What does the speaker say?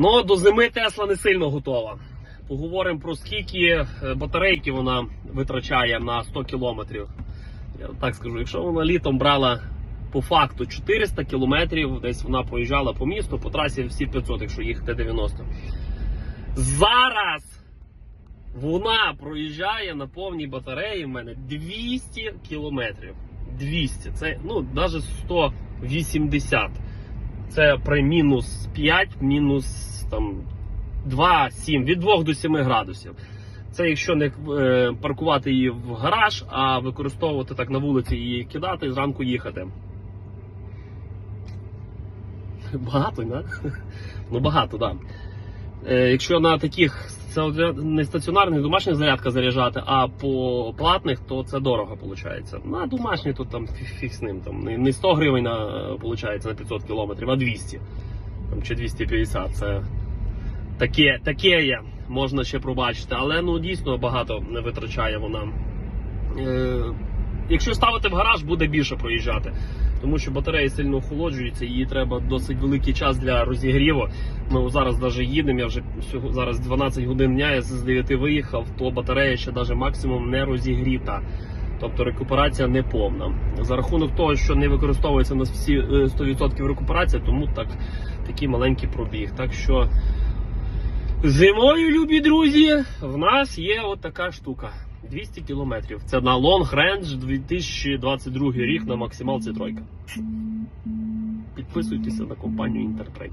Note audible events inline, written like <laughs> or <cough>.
Ну, до зими Тесла не сильно готова. Поговоримо про скільки е, батарейки вона витрачає на 100 кілометрів. Я так скажу, якщо вона літом брала по факту 400 кілометрів, десь вона проїжджала по місту, по трасі всі 500, якщо їхати 90. Зараз вона проїжджає на повній батареї в мене 200 кілометрів. 200. Це ну навіть 180. Це при мінус 5, мінус там 2, 7, від 2 до 7 градусів. Це якщо не е, паркувати її в гараж, а використовувати так на вулиці її кидати і зранку їхати. Багато, не? <laughs> Ну багато, так. Да. Е, якщо на таких не стаціонарних домашніх зарядка заряджати, а по платних, то це дорого виходить. На домашній тут там фіг з ним. Там не 100 гривень на, виходить, на 500 кілометрів, а 200 там, чи 250. Це таке, таке є, можна ще пробачити, але ну дійсно багато не витрачає вона. Е, якщо ставити в гараж, буде більше проїжджати. Тому що батарея сильно охолоджується, її треба досить великий час для розігріву. Ми зараз навіть їдемо, я вже зараз 12 годин дня, я з 9 виїхав, то батарея ще навіть максимум не розігріта. Тобто рекуперація не повна. За рахунок того, що не використовується на всі е, 100% рекуперація, тому так, такий маленький пробіг. Так що зимою, любі друзі, в нас є от така штука. 200 кілометрів. Це на Long Range 2022 рік на максималці тройка. Підписуйтеся на компанію Інтертрейд.